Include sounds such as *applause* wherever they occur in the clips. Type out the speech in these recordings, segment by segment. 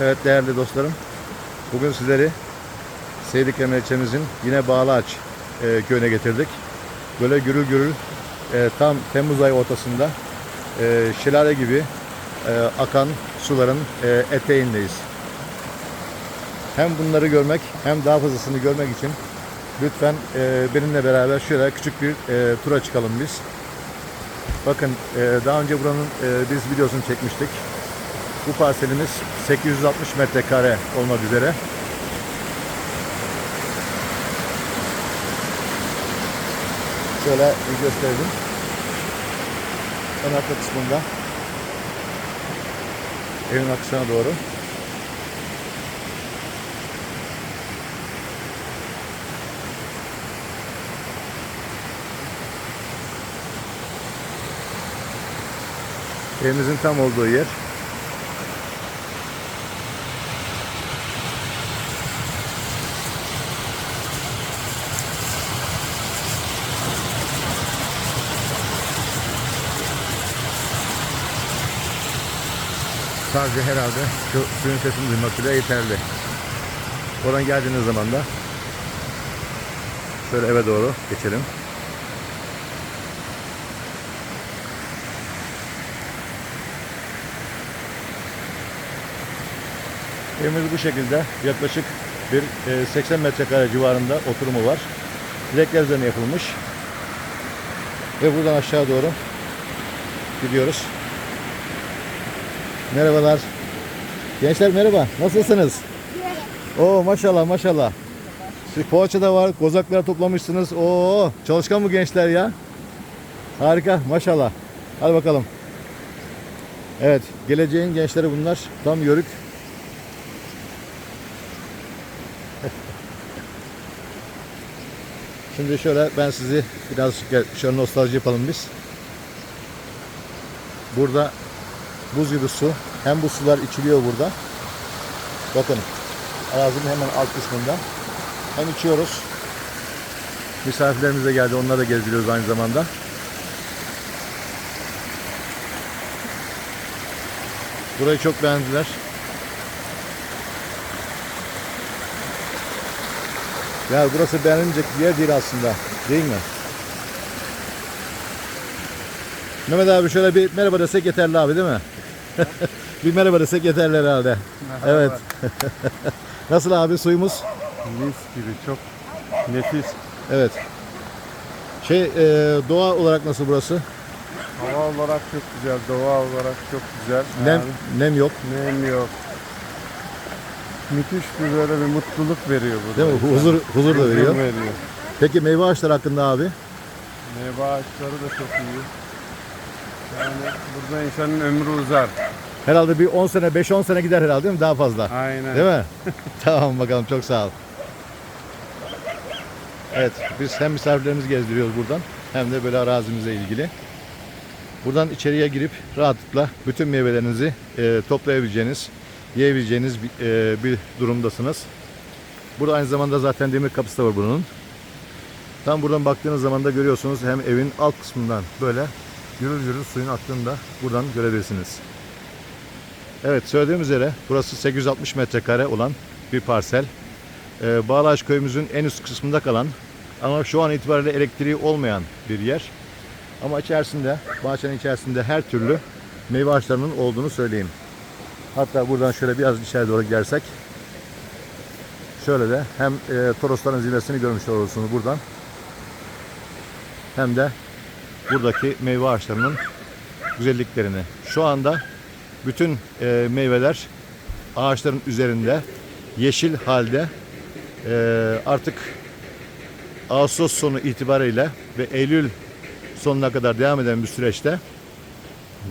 Evet değerli dostlarım. Bugün sizleri Seydik ilçemizin yine Bağlaç e, köyüne getirdik. Böyle gürül gürül e, tam Temmuz ayı ortasında e, şelale gibi e, akan suların e, eteğindeyiz. Hem bunları görmek hem daha fazlasını görmek için lütfen e, benimle beraber şöyle küçük bir e, tura çıkalım biz. Bakın e, daha önce buranın e, biz videosunu çekmiştik. Bu parselimiz 860 metrekare olmak üzere. Şöyle bir gösterelim. Ön arka kısmında evin akışına doğru. Evimizin tam olduğu yer. Sadece herhalde şu suyun sesini duymak bile yeterli. Oradan geldiğiniz zaman da şöyle eve doğru geçelim. Evimiz bu şekilde yaklaşık bir e, 80 metrekare civarında oturumu var. Direkler üzerine yapılmış. Ve buradan aşağı doğru gidiyoruz. Merhabalar. Gençler merhaba. Nasılsınız? Oo maşallah maşallah. Şu poğaça da var. Kozaklar toplamışsınız. Oo çalışkan bu gençler ya. Harika maşallah. Hadi bakalım. Evet geleceğin gençleri bunlar. Tam yörük. *laughs* Şimdi şöyle ben sizi biraz şöyle nostalji yapalım biz. Burada buz gibi su. Hem bu sular içiliyor burada. Bakın arazinin hemen alt kısmında. Hem içiyoruz. Misafirlerimiz de geldi. Onları da gezdiriyoruz aynı zamanda. Burayı çok beğendiler. Ya burası beğenilecek bir yer değil aslında. Değil mi? Mehmet abi şöyle bir merhaba desek yeterli abi değil mi? *laughs* bir merhaba desek yeterli herhalde. Evet. *laughs* Nasıl abi suyumuz? Mis gibi çok nefis. Evet. Şey e, doğa olarak nasıl burası? Hava olarak çok güzel, doğa olarak çok güzel. Nem, Yani nem yok. nem yok. Müthiş bir böyle bir mutluluk veriyor bu. Değil mi? Huzur, huzur da veriyor. veriyor. Peki meyve ağaçları hakkında abi? Meyve ağaçları da çok iyi. Yani burada insanın ömrü uzar. Herhalde bir 10 sene, 5-10 sene gider herhalde değil mi? Daha fazla. Aynen. Değil mi? *laughs* tamam bakalım çok sağ ol. Evet biz hem misafirlerimizi gezdiriyoruz buradan hem de böyle arazimizle ilgili. Buradan içeriye girip rahatlıkla bütün meyvelerinizi e, toplayabileceğiniz, yiyebileceğiniz bir, e, bir durumdasınız. Burada aynı zamanda zaten demir kapısı da var bunun. Tam buradan baktığınız zaman da görüyorsunuz hem evin alt kısmından böyle yürür yürür suyun aktığını da buradan görebilirsiniz. Evet söylediğim üzere burası 860 metrekare olan bir parsel. Ee, Bağlaş köyümüzün en üst kısmında kalan ama şu an itibariyle elektriği olmayan bir yer. Ama içerisinde, bahçenin içerisinde her türlü meyve ağaçlarının olduğunu söyleyeyim. Hatta buradan şöyle biraz içeri doğru gidersek şöyle de hem e, Torosların zirvesini görmüş olursunuz buradan hem de buradaki meyve ağaçlarının güzelliklerini. Şu anda bütün e, meyveler ağaçların üzerinde yeşil halde e, artık Ağustos sonu itibariyle ve Eylül sonuna kadar devam eden bir süreçte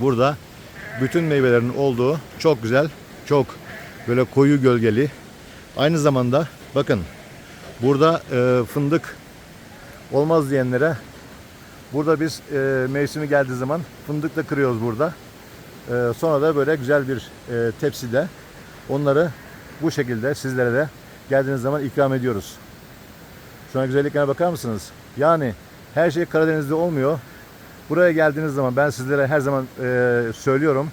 burada bütün meyvelerin olduğu çok güzel, çok böyle koyu gölgeli. Aynı zamanda bakın burada e, fındık olmaz diyenlere burada biz e, mevsimi geldiği zaman fındık da kırıyoruz burada. Ee, sonra da böyle güzel bir e, tepside onları bu şekilde sizlere de geldiğiniz zaman ikram ediyoruz. Şuna güzelliklerine bakar mısınız? Yani her şey Karadeniz'de olmuyor. Buraya geldiğiniz zaman ben sizlere her zaman e, söylüyorum.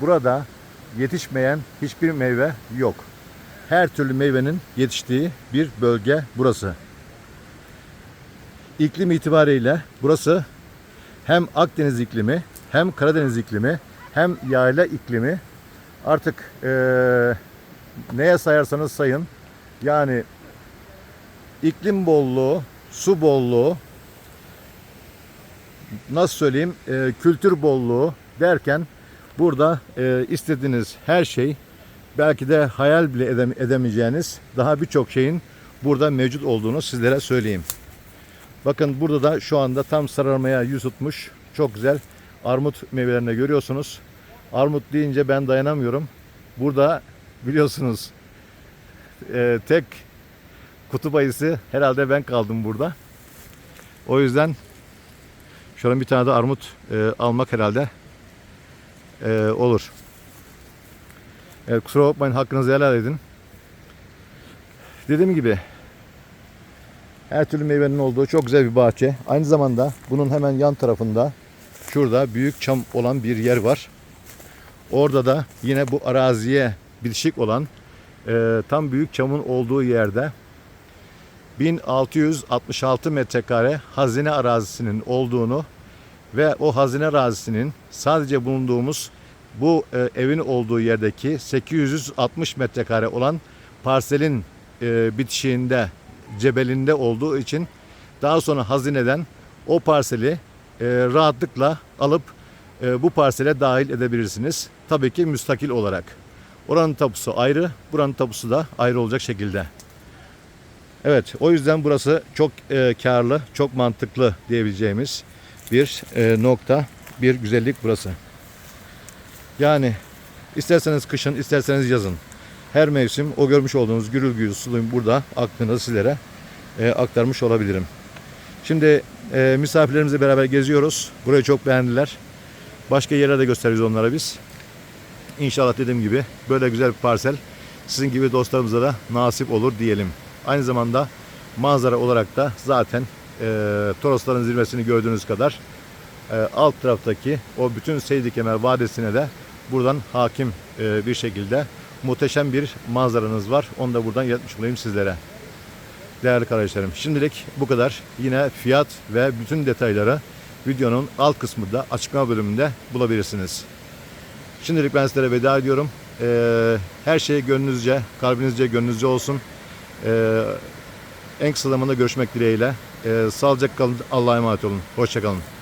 Burada yetişmeyen hiçbir meyve yok. Her türlü meyvenin yetiştiği bir bölge burası. İklim itibariyle burası hem Akdeniz iklimi, hem Karadeniz iklimi, hem yayla iklimi. Artık eee, neye sayarsanız sayın. Yani iklim bolluğu, su bolluğu, nasıl söyleyeyim, eee, kültür bolluğu derken burada eee, istediğiniz her şey belki de hayal bile edem- edemeyeceğiniz daha birçok şeyin burada mevcut olduğunu sizlere söyleyeyim. Bakın burada da şu anda tam sararmaya yüz tutmuş. Çok güzel armut meyvelerini görüyorsunuz. Armut deyince ben dayanamıyorum. Burada biliyorsunuz *laughs* e, tek kutup ayısı herhalde ben kaldım burada. O yüzden şöyle bir tane de armut e, almak herhalde e, olur. Evet, kusura bakmayın hakkınızı helal edin. Dediğim gibi her türlü meyvenin olduğu çok güzel bir bahçe. Aynı zamanda bunun hemen yan tarafında şurada büyük çam olan bir yer var. Orada da yine bu araziye bitişik olan e, tam büyük çamın olduğu yerde 1666 metrekare hazine arazisinin olduğunu ve o hazine arazisinin sadece bulunduğumuz bu e, evin olduğu yerdeki 860 metrekare olan parselin e, bitişiğinde cebelinde olduğu için daha sonra hazineden o parseli e, rahatlıkla alıp e, bu parsele dahil edebilirsiniz. Tabii ki müstakil olarak. Oranın tapusu ayrı, buranın tapusu da ayrı olacak şekilde. Evet, o yüzden burası çok e, karlı, çok mantıklı diyebileceğimiz bir e, nokta, bir güzellik burası. Yani isterseniz kışın, isterseniz yazın. Her mevsim o görmüş olduğunuz gürül gürül suyun burada aklını sizlere e, aktarmış olabilirim. Şimdi e, misafirlerimizle beraber geziyoruz. Burayı çok beğendiler. Başka yere de gösteriyoruz onlara biz. İnşallah dediğim gibi böyle güzel bir parsel sizin gibi dostlarımıza da nasip olur diyelim. Aynı zamanda manzara olarak da zaten e, Torosların zirvesini gördüğünüz kadar e, alt taraftaki o bütün Seydi Kemer Vadisi'ne de buradan hakim e, bir şekilde muhteşem bir manzaranız var. Onu da buradan iletmiş olayım sizlere. Değerli kardeşlerim şimdilik bu kadar. Yine fiyat ve bütün detayları videonun alt kısmında açıklama bölümünde bulabilirsiniz. Şimdilik ben sizlere veda ediyorum. Ee, her şey gönlünüzce, kalbinizce, gönlünüzce olsun. Ee, en kısa zamanda görüşmek dileğiyle. Ee, sağlıcakla kalın. Allah'a emanet olun. Hoşçakalın.